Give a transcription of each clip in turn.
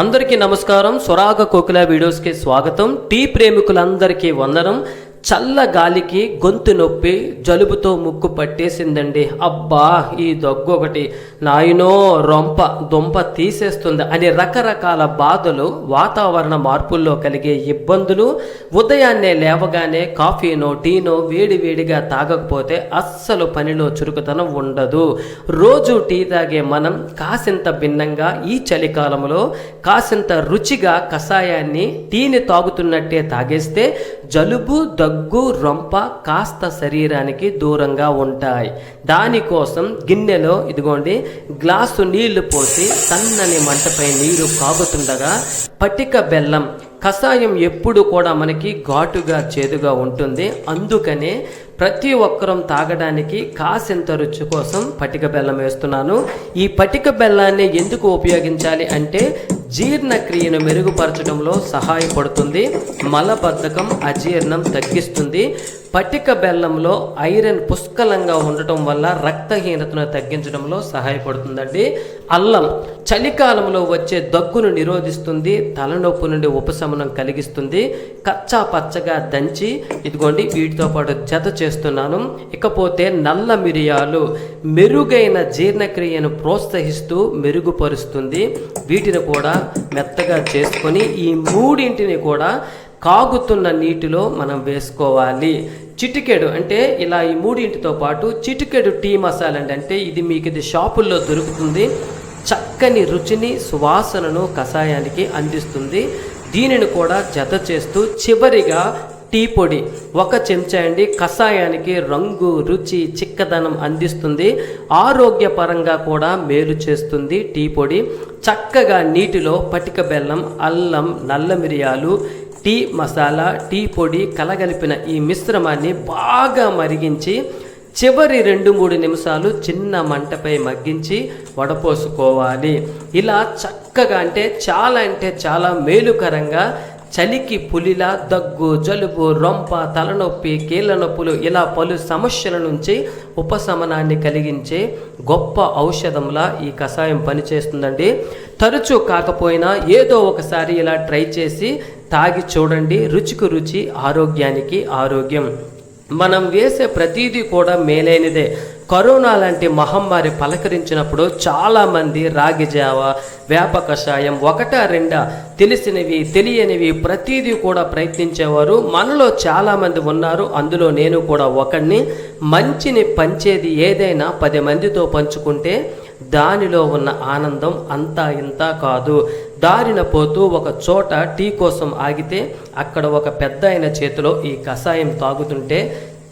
అందరికీ నమస్కారం. స్వరాగ కోకిల వీడియోస్కి స్వాగతం. టీ ప్రేమికులందరికీ వందనం. చల్ల గాలికి గొంతు నొప్పి జలుబుతో ముక్కు పట్టేసిందండి. అబ్బా ఈ దగ్గు ఒకటి. నాయనో రొంప దొంప తీసేస్తుంది అని రకరకాల బాధలు వాతావరణ మార్పుల్లో కలిగే ఇబ్బందులు ఉదయాన్నే లేవగానే కాఫీనో టీనో వేడివేడిగా తాగకపోతే అస్సలు పనిలో చురుకుతనం ఉండదు. రోజు టీ తాగే మనం కాసింత భిన్నంగా ఈ చలికాలంలో కాసింత రుచిగా కషాయాన్ని టీని తాగుతున్నట్టే తాగేస్తే జలుబు దగ్గు దగ్గు రొంప కాస్త శరీరానికి దూరంగా ఉంటాయి. దానికోసం గిన్నెలో ఇదిగోండి గ్లాసు నీళ్ళు పోసి సన్నని మంటపై నీరు కాగుతుండగా పటిక బెల్లం కషాయం ఎప్పుడు కూడా మనకి ఘాటుగా చేదుగా ఉంటుంది. అందుకనే ప్రతి ఒక్కరం తాగడానికి కాసింత రుచి కోసం పటిక బెల్లం వేస్తున్నాను. ఈ పటిక బెల్లాన్ని ఎందుకు ఉపయోగించాలి అంటే జీర్ణక్రియను మెరుగుపరచడంలో సహాయపడుతుంది. మలబద్ధకం అజీర్ణం తగ్గిస్తుంది. పటిక బెల్లంలో ఐరన్ పుష్కలంగా ఉండటం వల్ల రక్తహీనతను తగ్గించడంలో సహాయపడుతుందండి. అల్లం చలికాలంలో వచ్చే దగ్గును నిరోధిస్తుంది. తలనొప్పి నుండి ఉపశమనం కలిగిస్తుంది. కచ్చా పచ్చగా దంచి ఇదిగోండి వీటితో పాటు జత చేస్తున్నాను. ఇకపోతే నల్ల మిరియాలు మెరుగైన జీర్ణక్రియను ప్రోత్సహిస్తూ మెరుగుపరుస్తుంది. వీటిని కూడా మెత్తగా చేసుకొని ఈ మూడింటిని కూడా కాగుతున్న నీటిలో మనం వేసుకోవాలి. చిటికెడు అంటే ఇలా ఈ మూడింటితో పాటు చిటికెడు టీ మసాలా అండి. అంటే ఇది మీకు ఇది షాపుల్లో దొరుకుతుంది. చక్కని రుచిని సువాసనను కషాయానికి అందిస్తుంది. దీనిని కూడా జత చేస్తూ చివరిగా టీ పొడి ఒక చెంచా అండి కషాయానికి రంగు రుచి చిక్కదనం అందిస్తుంది. ఆరోగ్యపరంగా కూడా మేలు చేస్తుంది టీ పొడి. చక్కగా నీటిలో పటిక బెల్లం అల్లం నల్ల మిరియాలు టీ మసాలా టీ పొడి కలగలిపిన ఈ మిశ్రమాన్ని బాగా మరిగించి చివరి రెండు మూడు నిమిషాలు చిన్న మంటపై మగ్గించి వడపోసుకోవాలి. ఇలా చక్కగా అంటే చాలా అంటే చాలా మేలుకరంగా చలికి పులిలా దగ్గు జలుబు రొంప తలనొప్పి కీళ్ళ నొప్పులు ఇలా పలు సమస్యల నుంచి ఉపశమనాన్ని కలిగించే గొప్ప ఔషధంలా ఈ కషాయం పనిచేస్తుందండి. తరచూ కాకపోయినా ఏదో ఒకసారి ఇలా ట్రై చేసి తాగి చూడండి. రుచికి రుచి ఆరోగ్యానికి ఆరోగ్యం. మనం వేసే ప్రతీది కూడా మేలైనదే. కరోనా లాంటి మహమ్మారి పలకరించినప్పుడు చాలామంది రాగి జావ వేప కషాయం ఒకటా రెండా తెలిసినవి తెలియనివి ప్రతీదీ కూడా ప్రయత్నించేవారు. మనలో చాలామంది ఉన్నారు అందులో నేను కూడా ఒకడిని మంచిని పంచేది ఏదైనా పది మందితో పంచుకుంటే దానిలో ఉన్న ఆనందం అంతా ఇంత కాదు. దారిన పోతూ ఒక చోట టీ కోసం ఆగితే అక్కడ ఒక పెద్ద అయిన చేతిలో ఈ కషాయం తాగుతుంటే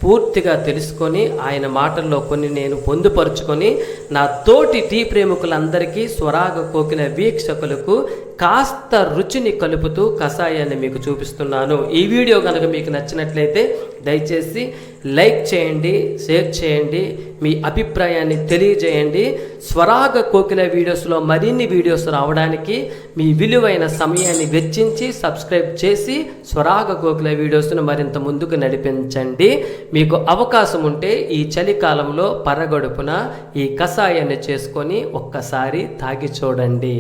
పూర్తిగా తెలుసుకొని ఆయన మాటల్లో కొన్ని నేను పొందుపరుచుకొని నా తోటి టీ ప్రేమికులందరికీ స్వరాగ కోకిల వీక్షకులకు కాస్త రుచిని కలుపుతూ కషాయాన్ని మీకు చూపిస్తున్నాను. ఈ వీడియో కనుక మీకు నచ్చినట్లయితే దయచేసి లైక్ చేయండి షేర్ చేయండి మీ అభిప్రాయాన్ని తెలియజేయండి. స్వరాగ కోకిల వీడియోస్లో మరిన్ని వీడియోస్ రావడానికి మీ విలువైన సమయాన్ని వెచ్చించి సబ్స్క్రైబ్ చేసి స్వరాగ కోకిల వీడియోస్ను మరింత ముందుకు నడిపించండి. మీకు అవకాశం ఉంటే ఈ చలికాలంలో పరగడుపున ఈ కషాయాన్ని చేసుకొని ఒక్కసారి తాగి చూడండి.